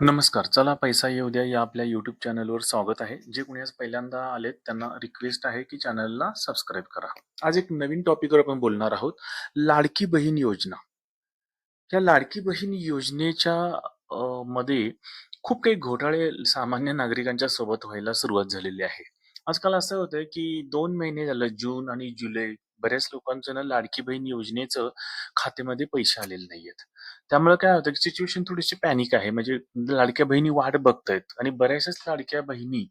नमस्कार. चला पैसा येऊ द्या या आपल्या YouTube चॅनलवर स्वागत आहे. जे कोणी आज पहिल्यांदा आलेत त्यांना रिक्वेस्ट आहे की चॅनलला सबस्क्राईब करा. आज एक नवीन टॉपिकवर आपण बोलणार आहोत. लाडकी बहीण योजना. या लाडकी बहीण योजनेच्या अ, मध्ये खूप काही घोटाळे सामान्य नागरिकांच्या सोबत व्हायला सुरुवात झालेली आहे. आजकाल असं होतंय की 2 महिने झालं जून आणि जुलै बऱ्याच लोकांचं ना लाडकी बहीण योजनेचं खात्यामध्ये पैसे आलेले नाहीयेत. त्यामुळे काय होतं की सिच्युएशन थोडीशी पॅनिक आहे. म्हणजे लाडक्या बहिणी वाट बघतायत आणि बऱ्याचशाच लाडक्या बहिणी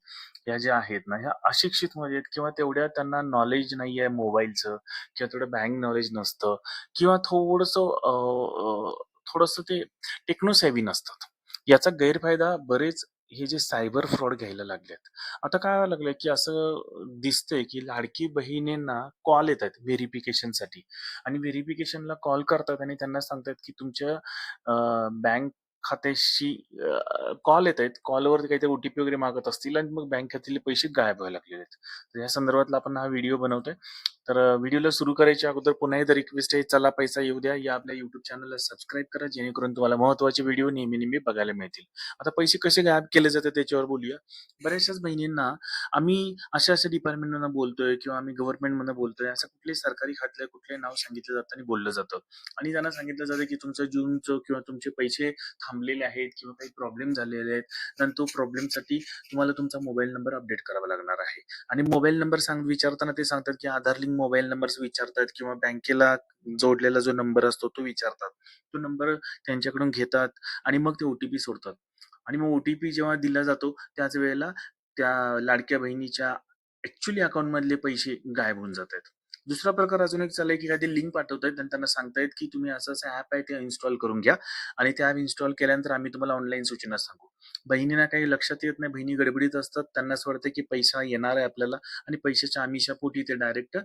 या ज्या आहेत ना, ह्या अशिक्षितमध्ये म्हणजे आहेत किंवा तेवढ्या त्यांना नॉलेज नाहीये मोबाईलचं किंवा तेवढं बँक नॉलेज नसतं किंवा थोडंसं अ, अ, थोडंसं ते टेक्नो सेव्ही नसतात. याचा गैरफायदा बरेच हे जे सायबर फ्रॉड घ्यायला लागलेत. आता काय व्हायला लागलंय, की असं दिसतंय, की लाडकी बहिणींना कॉल येतायत व्हेरिफिकेशनसाठी आणि व्हेरिफिकेशनला कॉल करतात आणि त्यांना सांगतात की तुमच्या बँक खात्याशी कॉल येत आहेत कॉलवरती काहीतरी ओ-टी-पी वगैरे मागत असतील आणि मग बँक खात्यातले पैसे गायब व्हायला लागलेले आहेत. तर या संदर्भातला आपण हा व्हिडिओ बनवतोय. तर व्हिडिओला सुरू करायच्या अगोदर पुन्हा एकदा रिक्वेस्ट आहे, चला पैसा येऊ द्या या आपल्या युट्यूब चॅनलला सबस्क्राईब करा, जेणेकरून तुम्हाला महत्त्वाचे व्हिडिओ नेहमी-नेहमी बघायला मिळतील. आता पैसे कसे गायब केले जातात त्याच्यावर बोलूया. बऱ्याचशाच बहिणींना आम्ही अशा-अशा डिपार्टमेंटमधून बोलतोय किंवा आम्ही गव्हर्नमेंटमधून बोलतोय, असं कुठल्याही सरकारी खात्याला कुठलंही नाव सांगितलं जातं आणि बोललं जातं आणि त्यांना सांगितलं जातं, की तुमचं जूनचं किंवा तुमचे पैसे थांबलेले आहेत किंवा काही प्रॉब्लेम झालेले आहेत आणि तो प्रॉब्लेमसाठी तुम्हाला तुमचा मोबाईल नंबर अपडेट करावा लागणार आहे आणि मोबाईल नंबर सांग विचारताना ते सांगतात, की आधार लिंक मोबाईल नंबर्स विचारतात किंवा बँकेला जोडलेला जो नंबर असतो तो विचारतात. तो नंबर त्यांच्याकडून घेतात आणि मग ते ओटीपी सोडतात आणि मग ओटीपी जेव्हा दिला जातो त्याच वेळेला त्या लाडक्या बहिणीच्या ॲक्चुअली अकाउंटमधले पैसे गायब होऊन जात आहेत दुसरा प्रकार अजून एक चाललाय, की एखादी लिंक पाठवतायत आणि त्यांना सांगतायत, की तुम्ही असं-असं ऍप आहे ते इन्स्टॉल करून घ्या आणि ते ऍप इन्स्टॉल केल्यानंतर आम्ही तुम्हाला ऑनलाईन सूचना सांगू. बहिणींना काही लक्षात येत नाही. बहिणी गडबडीत असतात. त्यांना असं वाटतं, की पैसा येणार आहे आपल्याला आणि पैशाच्या आमिषापोटी ते डायरेक्ट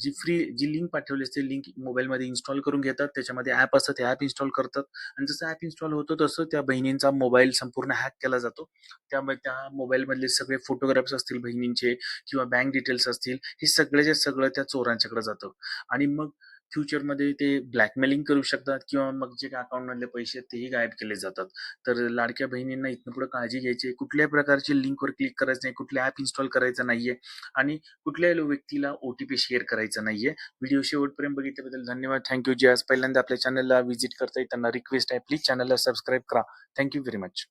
जी फ्री जी लिंक पाठवली असते लिंक मोबाईलमध्ये इन्स्टॉल करून घेतात. त्याच्यामध्ये ॲप असतं ते ॲप इन्स्टॉल करतात आणि जसं ॲप इन्स्टॉल होतं तसं त्या बहिणींचा मोबाईल संपूर्ण हॅक केला जातो. त्यामुळे त्या मोबाईलमधले सगळे फोटोग्राफ्स असतील बहिणींचे किंवा बँक डिटेल्स असतील, हे सगळ्याच्या सगळं त्या चोरांच्याकडे जातं आणि मग फ्युचरमध्ये ते ब्लॅकमेलिंग करू शकतात किंवा मग जे काही अकाउंटमधले पैसे आहेत तेही गायब केले जातात. तर लाडक्या बहिणींना इथनं पुढे काळजी घ्यायची आहे. कुठल्याही प्रकारची लिंकवर क्लिक करायचं नाही, कुठलं ॲप इन्स्टॉल करायचं नाहीये आणि कुठल्याही व्यक्तीला ओ-टी-पी शेअर करायचा नाहीये. व्हिडिओ शेवटपर्यंत बघितल्याबद्दल धन्यवाद. थँक जे आज पहिल्यांदा आपल्या चॅनलला व्हिजिट करताय त्यांना रिक्वेस्ट आहे, प्लीज चॅनलला सबस्क्राईब करा. Thank very much.